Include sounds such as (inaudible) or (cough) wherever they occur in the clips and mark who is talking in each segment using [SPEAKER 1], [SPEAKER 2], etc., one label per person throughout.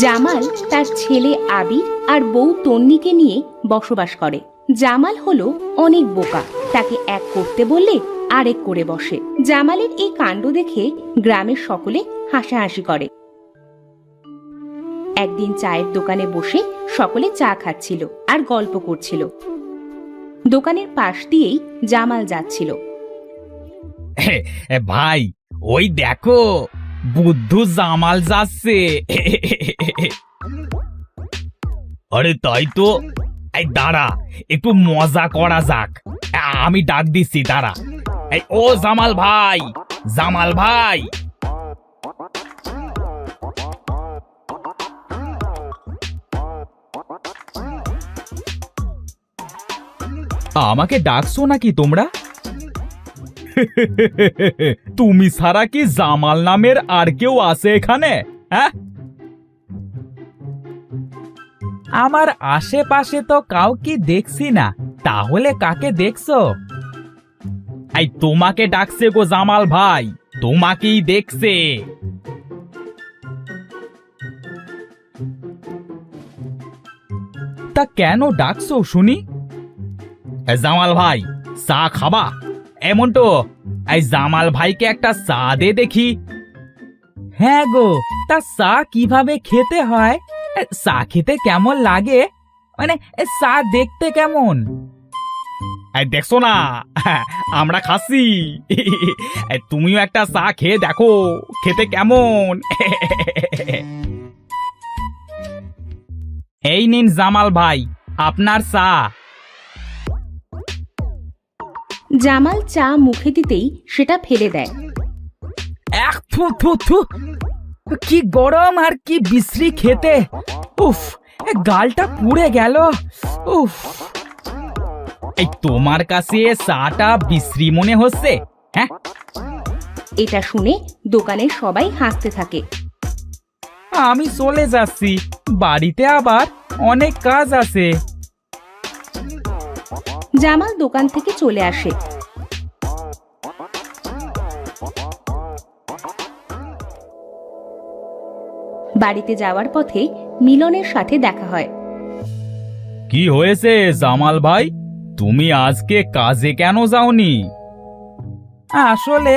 [SPEAKER 1] জামাল তার ছেলে আবির আর বউ তন্নিকে নিয়ে বসবাস করে। জামাল হলো অনেক বোকা। তাকে এক করতে বললে আরেক করে বসে। জামালের এই কাণ্ড দেখে গ্রামের সকলে হাসাহাসি করে। একদিন চায়ের দোকানে বসে সকলে চা খাচ্ছিল আর গল্প করছিল। দোকানের পাশ দিয়েই জামাল যাচ্ছিল। (laughs)
[SPEAKER 2] ভাই, ওই দেখো বুদ্ধু জামাল যাচ্ছে। আরে তাই তো। এই দাঁড়া, একটু মজা করা যাক। আমি ডাক দিচ্ছি, দাঁড়া। এই, ও জামাল ভাই জামাল ভাই। আমাকে ডাকছো নাকি তোমরা? তুমি ছাড়া কি জামাল নামের আর কেউ আছে এখানে? হ্যাঁ? আমার আশেপাশে তো কাউকে দেখছি না, তাহলে কাকে দেখছ? এই তোমাকে ডাকছে গো জামাল ভাই, তোমাকেই দেখছে। তা কেন ডাকছো শুনি? জামাল ভাই, চা খাবা? এমন তো এই জামাল ভাইকে একটা চা দে দেখি। হ্যাঁ গো, তা চা কীভাবে খেতে হয়? চা খেতে কেমন লাগে? মানে চা দেখতে কেমন? দেখছ না, আমরা খাচ্ছি। তুমিও একটা চা খেয়ে দেখো, খেতে কেমন? এই নিন জামাল ভাই, আপনার চা।
[SPEAKER 1] জামাল চা মুখে দিতেই সেটা ফেলে দেয়।
[SPEAKER 2] এক থু থু থু। কি গরম আর কি বিশ্রী খেতে। উফ গালটা পুড়ে গেল। উফ। এই তোমার কাছে চাটা বিশ্রী মনে হচ্ছে হ্যাঁ?
[SPEAKER 1] এটা শুনে দোকানের সবাই হাসতে থাকে।
[SPEAKER 2] আমি চলে যাচ্ছি। বাড়িতে আবার অনেক কাজ আছে।
[SPEAKER 1] জামাল দোকান থেকে চলে আসে। বাড়িতে যাওয়ার পথে মিলনের সাথে দেখা হয়।
[SPEAKER 2] কি হয়েছে জামাল ভাই? তুমি আজকে কাজে কেন যাওনি? আসলে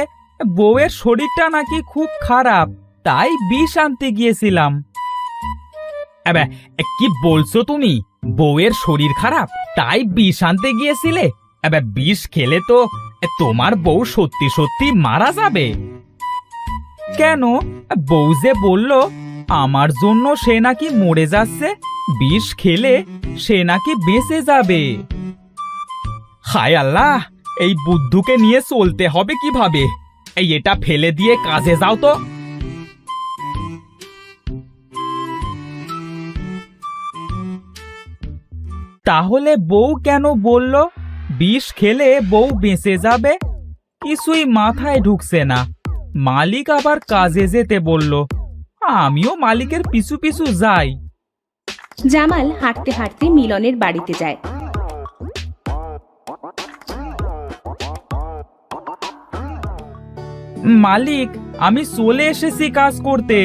[SPEAKER 2] বউয়ের শরীরটা নাকি খুব খারাপ তাই বিষ আনতে গিয়েছিলাম। কি বলছো তুমি? বউয়ের শরীর খারাপ তাই বিষ আনতে গিয়েছিলে। আবে, বিষ খেলে তো তোমার বউ সত্যি সত্যি মারা যাবে। কেন? বউ যে বলল আমার জন্য সে নাকি মরে যাচ্ছে বিষ খেলে সে নাকি বেঁচে যাবে। হায় আল্লাহ এই বুদ্ধুকে নিয়ে চলতে হবে কীভাবে? এই এটা ফেলে দিয়ে কাজে যাও তো। তাহলে বউ কেন বলল বিষ খেলে বউ বেঁচে যাবে? কিছুই মাথায় ঢুকছে না। মালিক আবার কাজে যেতে বলল আমিও মালিকের পিছু পিছু যাই।
[SPEAKER 1] জামাল হাঁটতে হাঁটতে মিলনের বাড়িতে যায়।
[SPEAKER 2] মালিক আমি চলে এসেছি কাজ করতে।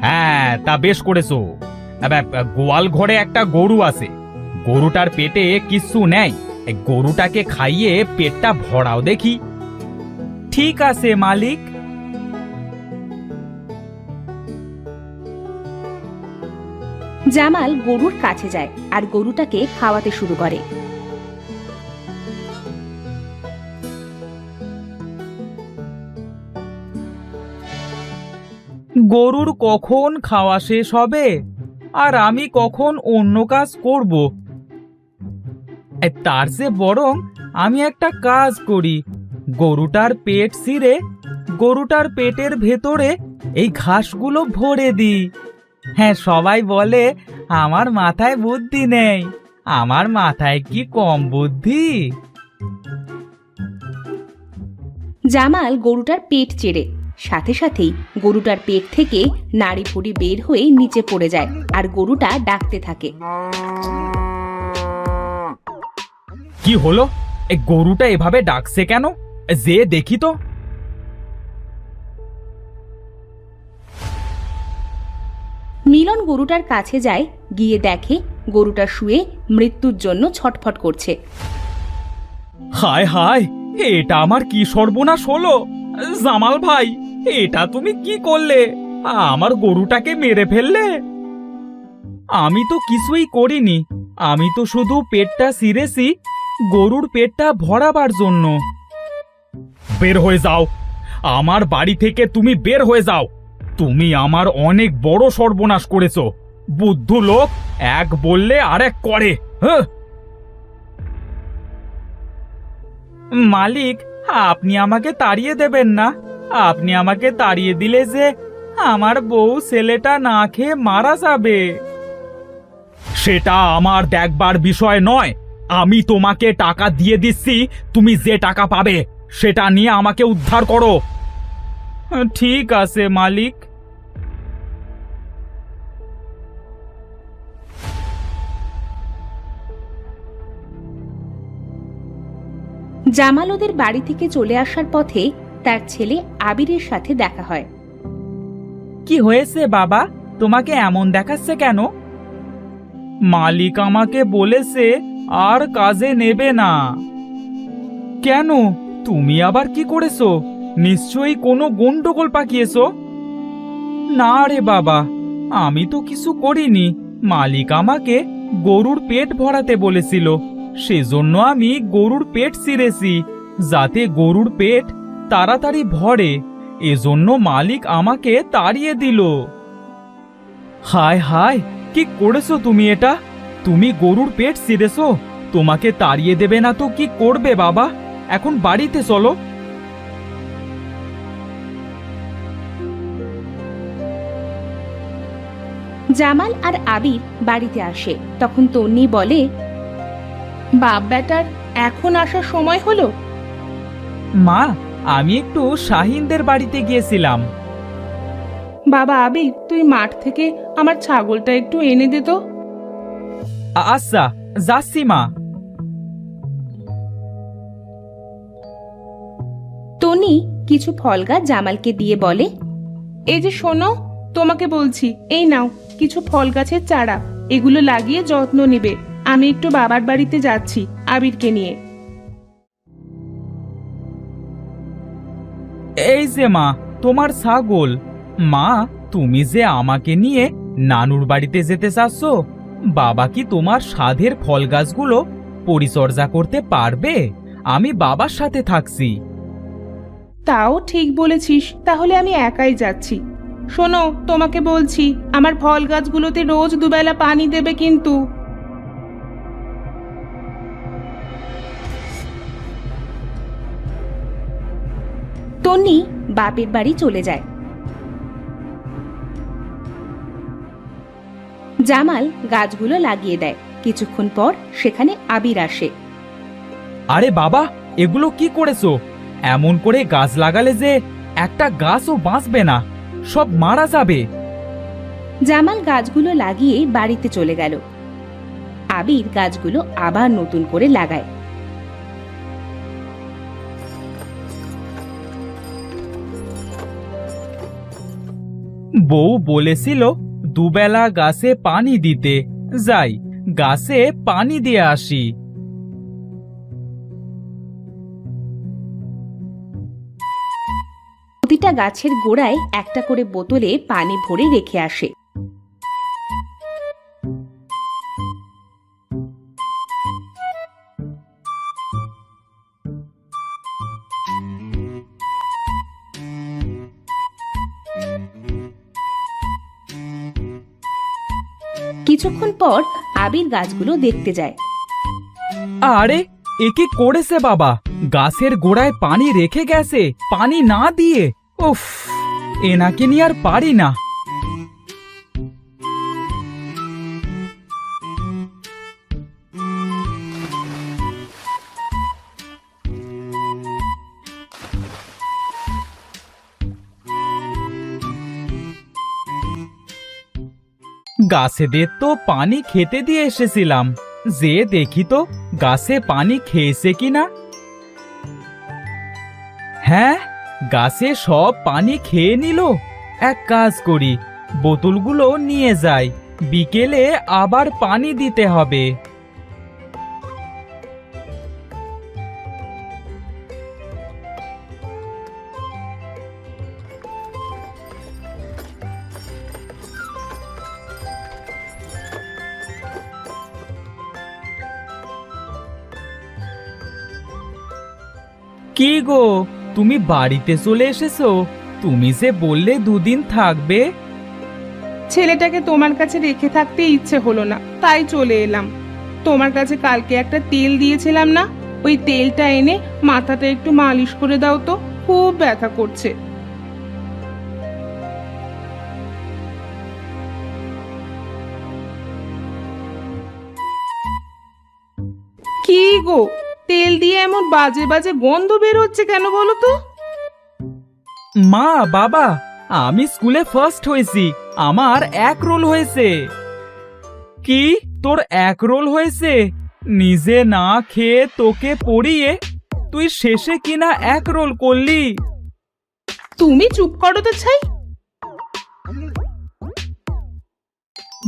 [SPEAKER 2] হ্যাঁ তা বেশ করেছ। গোয়াল ঘরে একটা গরু আছে। গরুটার পেটে কিছু নেই। এই গরুটাকে খাইয়ে পেটটা ভরাও দেখি। ঠিক আছে মালিক।
[SPEAKER 1] জামাল গরুর কাছে যায় আর গরুটাকে খাওয়াতে শুরু করে।
[SPEAKER 2] গরুর কখন খাওয়া শেষ হবে? আর আমি কখন অন্য কাজ করব? তার যে বরং আমি একটা কাজ করি। গরুটার পেট ছিঁড়ে, গরুটার পেটের ভেতরে এই ঘাসগুলো ভরে দিই। হ্যাঁ সবাই বলে, আমার মাথায় বুদ্ধি নেই। আমার মাথায় কি কম বুদ্ধি?
[SPEAKER 1] জামাল গরুটার পেট চেড়ে সাথে সাথেই গরুটার পেট থেকে নাড়ি ফুড়ি বের হয়ে নিচে পড়ে যায় আর গরুটা ডাকতে থাকে।
[SPEAKER 2] কি হলো? এই গরুটা এভাবে ডাকছে কেন? যে দেখি তো।
[SPEAKER 1] মিলন গরুটার কাছে যায় গিয়ে দেখে গরুটা শুয়ে মৃত্যুর জন্য ছটফট করছে।
[SPEAKER 2] হায় হায় এটা আমার কি সর্বনাশ হলো? জামাল ভাই এটা তুমি কি করলে? আমার গরুটাকে মেরে ফেললে? আমি তো কিছুই করিনি। আমি তো শুধু পেটটা সিরেছি, গরুর পেটটা ভরাবার জন্য। বের হয়ে যাও। আমার বাড়ি থেকে তুমি বের হয়ে যাও। তুমি আমার অনেক বড় সর্বনাশ করেছ। বুদ্ধ লোক, এক বললে আর এক করে হ্যাঁ? মালিক, আপনি আমাকে তাড়িয়ে দেবেন না। আপনি আমাকে তাড়িয়ে দিলে যে আমার বউ ছেলেটা না খেয়ে মারা যাবে। সেটা আমার দেখবার বিষয় নয়। আমি তোমাকে টাকা দিয়ে দিচ্ছি, তুমি যে টাকা পাবে সেটা নিয়ে আমাকে উদ্ধার করো। ঠিক আছে, মালিক।
[SPEAKER 1] জামাল ওদের বাড়ি থেকে চলে আসার পথে তার ছেলে আবিরের সাথে দেখা হয়।
[SPEAKER 2] কি হয়েছে বাবা? তোমাকে এমন দেখাচ্ছে কেন? মালিক আমাকে বলেছে, আর কাজে নেবে না। কেন? তুমি আবার কি করেছ? নিশ্চয়ই কোনো গন্ডগোল পাকিয়েছো? না রে বাবা, আমি তো কিছু করিনি। মালিক আমাকে গরুর পেট ভরাতে বলেছিল। সেজন্য আমি গরুর পেট ছিঁড়েছি, যাতে গরুর পেট তাড়াতাড়ি ভরে এজন্য মালিক আমাকে তাড়িয়ে দিল। হায় হায় কি করেছ তুমি এটা? তুমি গরুর পেট ছিঁড়েছো তোমাকে তাড়িয়ে দেবে না তো কি করবে বাবা? এখন বাড়িতে চলো।
[SPEAKER 1] জামাল আর আবির বাড়িতে আসে। তখন তন্নি বলে বাপ বেটার এখন আসার সময় হলো?
[SPEAKER 2] মা আমি একটু শাহিনদের বাড়িতে গিয়েছিলাম।
[SPEAKER 1] বাবা আবির তুই মাঠ থেকে আমার ছাগলটা একটু এনে দে তো।
[SPEAKER 2] আ- আচ্ছা যাচ্ছি মা।
[SPEAKER 1] টনি কিছু ফল গাছ জামালকে দিয়ে বলে এই যে শোনো তোমাকে বলছি এই নাও কিছু ফল গাছের চারা এগুলো লাগিয়ে যত্ন নেবে। আমি একটু বাবার বাড়িতে যাচ্ছি আবিরকে নিয়ে।
[SPEAKER 2] এই যে মা, তোমার ছাগল। মা, তুমি যে আমাকে নিয়ে নানুর বাড়িতে যেতে চাচ্ছ, বাবা কি তোমার সাধের ফল গাছগুলো পরিচর্যা করতে পারবে? আমি বাবার সাথে থাকছি।
[SPEAKER 1] তাও ঠিক বলেছিস, তাহলে আমি একাই যাচ্ছি। শোনো, তোমাকে বলছি, আমার ফল গাছগুলোতে রোজ দুবেলা পানি দেবে কিন্তু। তন্নি বাপের বাড়ি চলে যায়। জামাল গাছগুলো লাগিয়ে দেয়। কিছুক্ষণ পর সেখানে আবির আসে।
[SPEAKER 2] আরে বাবা এগুলো কি করেছ? এমন করে গাছ লাগালে যে একটা গাছও বাঁচবে না সব মারা যাবে।
[SPEAKER 1] জামাল গাছগুলো লাগিয়ে বাড়িতে চলে গেল। আবির গাছগুলো আবার নতুন করে লাগায়।
[SPEAKER 2] বউ বলেছিল, দুবেলা গাছে পানি দিতে, যাই, গাছে পানি দিয়ে আসি।
[SPEAKER 1] প্রতিটা গাছের গোড়ায় একটা করে বোতলে পানি ভরে রেখে আসে। কিছুক্ষণ পর আবির গাছগুলো দেখতে যায়।
[SPEAKER 2] আরে, এ কি করেছে বাবা? গাছের গোড়ায় পানি রেখে গেছে, পানি না দিয়ে। উফ এনাকে নিয়ে আর পারি না। গাছেদের তো পানি খেতে দিয়ে এসেছিলাম। যে দেখি তো গাছে পানি খেয়েছে কিনা। হ্যাঁ গাছে সব পানি খেয়ে নিল। এক কাজ করি, বোতলগুলো নিয়ে যাই। বিকেলে আবার পানি দিতে হবে। কি গো? তুমি বাড়িতে চলে এসেছ। তুমি যে বললে দুদিন থাকবে।
[SPEAKER 3] ছেলেটাকে তোমার কাছে রেখে থাকতে ইচ্ছে হলো না, তাই চলে এলাম। তোমার কাছে কালকে একটা তেল দিয়েছিলাম না, ওই তেলটা এনে মাথাটা একটু মালিশ করে দাও তো, খুব ব্যথা করছে। কি গো? তেল দিয়ে এমন বাজে বাজে গন্ধ বের হচ্ছে কেন বলো তো?
[SPEAKER 2] মা বাবা আমি স্কুলে ফার্স্ট হয়েছি। আমার এক রোল হয়েছে। কি? তোর এক রোল হয়েছে? নিজে না খেয়ে তোকে পড়িয়ে তুই শেষে কিনা এক রোল করলি?
[SPEAKER 3] তুমি চুপ করো তো ছাই।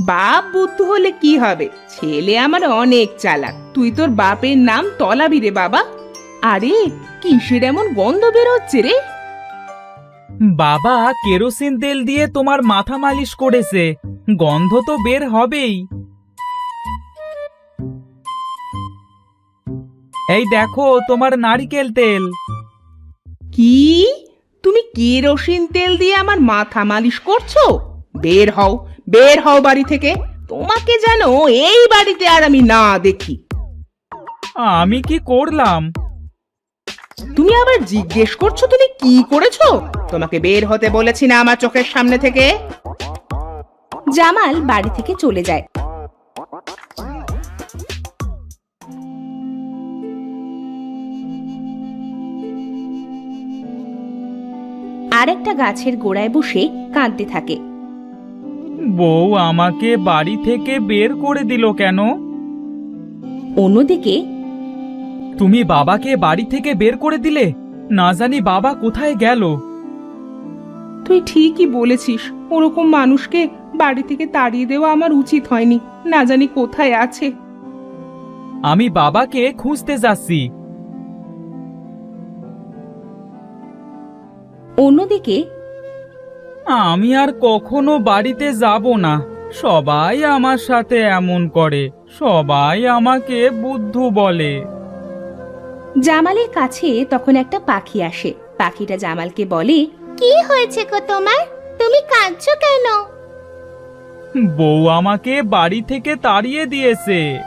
[SPEAKER 3] বাপ বুদ্ধ হলে কি হবে? ছেলে আমার অনেক চালাক। তুই তোর বাপের নাম তলাবি রে বাবা। আরে কিসের এমন গন্ধ বেরোচ্ছে রে?
[SPEAKER 2] বাবা কেরোসিন তেল দিয়ে তোমার মাথা মালিশ করেছে। গন্ধ তো বের হবেই। এই দেখো তোমার নারিকেল তেল।
[SPEAKER 3] কি? তুমি কেরোসিন তেল দিয়ে আমার মাথা মালিশ করছ? বের হও বের হও বাড়ি থেকে। তোমাকে যেন এই বাড়িতে আর আমি না দেখি।
[SPEAKER 2] আমি কি করলাম?
[SPEAKER 3] তুমি আবার জিজ্ঞেস করছ তুমি কি করেছ? তোমাকে বের হতে বলেছি না আমার চোখের সামনে থেকে।
[SPEAKER 1] জামাল বাড়ি থেকে চলে যায়। আর একটা গাছের গোড়ায় বসে কাঁদতে থাকে।
[SPEAKER 2] বউ আমাকে বাড়ি থেকে বের করে দিল কেন?
[SPEAKER 1] অন্যদিকে
[SPEAKER 2] তুমি বাবাকে বাড়ি থেকে বের করে দিলে? না জানি বাবা কোথায় গেল।
[SPEAKER 3] তুই ঠিকই বলেছিস ওরকম মানুষকে বাড়ি থেকে তাড়িয়ে দেওয়া আমার উচিত হয়নি না জানি কোথায় আছে।
[SPEAKER 2] আমি বাবাকে খুঁজতে যাচ্ছি।
[SPEAKER 1] অন্যদিকে
[SPEAKER 2] আমি আর কখনো বাড়িতে যাব না। সবাই আমার সাথে এমন করে। সবাই আমাকে বুদ্ধু বলে।
[SPEAKER 1] জামালের কাছে তখন একটা পাখি আসে। পাখিটা জামালকে বলে কি হয়েছে গো তোমার? তুমি কাঁদছো কেন?
[SPEAKER 2] বউ আমাকে বাড়ি থেকে তাড়িয়ে দিয়েছে।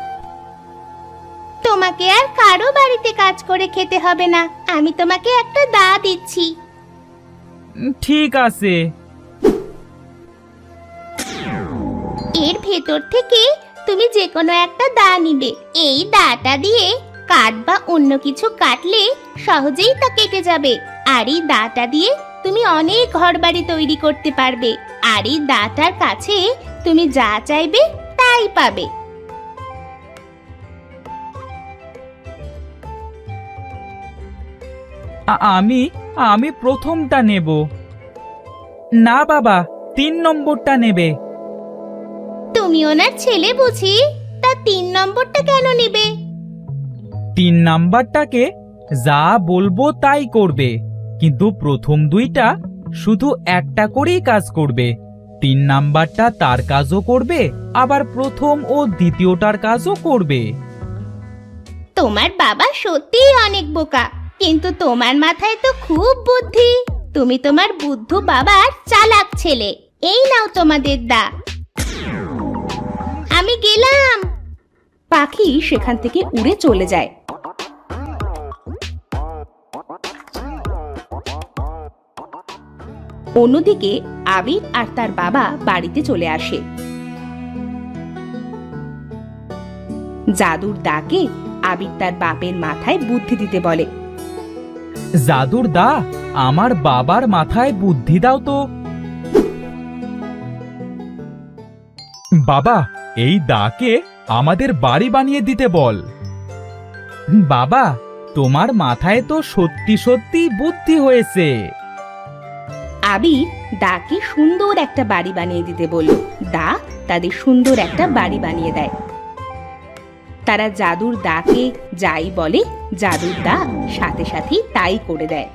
[SPEAKER 1] তোমাকে আর কারও বাড়িতে কাজ করে খেতে হবে না। আমি তোমাকে একটা দা দিচ্ছি।
[SPEAKER 2] ঠিক আছে।
[SPEAKER 1] এর ভেতর থেকে তুমি যে কোনো একটা দা নিবে। এই দাটা দিয়ে কাঠ বা অন্য কিছু কাটলে সহজেই তা কেটে যাবে। আর এই দাটা দিয়ে তুমি অনেক ঘরবাড়ি তৈরি করতে পারবে। আর এই দাটার কাছে তুমি যা চাইবে তাই পাবে।
[SPEAKER 2] আমি আমি প্রথমটা নেব। না বাবা, তিন নম্বরটা নেবে।
[SPEAKER 1] তুমি ওনার ছেলে বুঝি? তা তিন নম্বরটা কেন নিবে?
[SPEAKER 2] তিন নাম্বারটাকে যা বলব তাই করবে কিন্তু প্রথম দুইটা শুধু একটা করেই কাজ করবে। তিন নাম্বারটা তার কাজও করবে আবার প্রথম ও দ্বিতীয়টার কাজও করবে।
[SPEAKER 1] তোমার বাবা সত্যিই অনেক বোকা কিন্তু তোমার মাথায় তো খুব বুদ্ধি। তুমি তোমার বুদ্ধ বাবার চালাক ছেলে এই নাও তোমাদের দা। আমি গেলাম। পাখি সেখান থেকে উড়ে চলে যায়। অন্যদিকে আবির আর তার বাবা বাড়িতে চলে আসে। জাদুর দাকে আবির তার বাপের মাথায় বুদ্ধি দিতে বলে।
[SPEAKER 2] জাদুর দা আমার বাবার মাথায় বুদ্ধি দাও তো। বাবা এই দাকে আমাদের বাড়ি বানিয়ে দিতে বল। বাবা, তোমার মাথায় তো সত্যি সত্যি বুদ্ধি হয়েছে।
[SPEAKER 1] আবির দাকে সুন্দর একটা বাড়ি বানিয়ে দিতে বলল। দা তাদের সুন্দর একটা বাড়ি বানিয়ে দেয়। তারা জাদুর দাকে যাই বলে, জাদুর দা সাথে সাথেই তাই করে দেয়।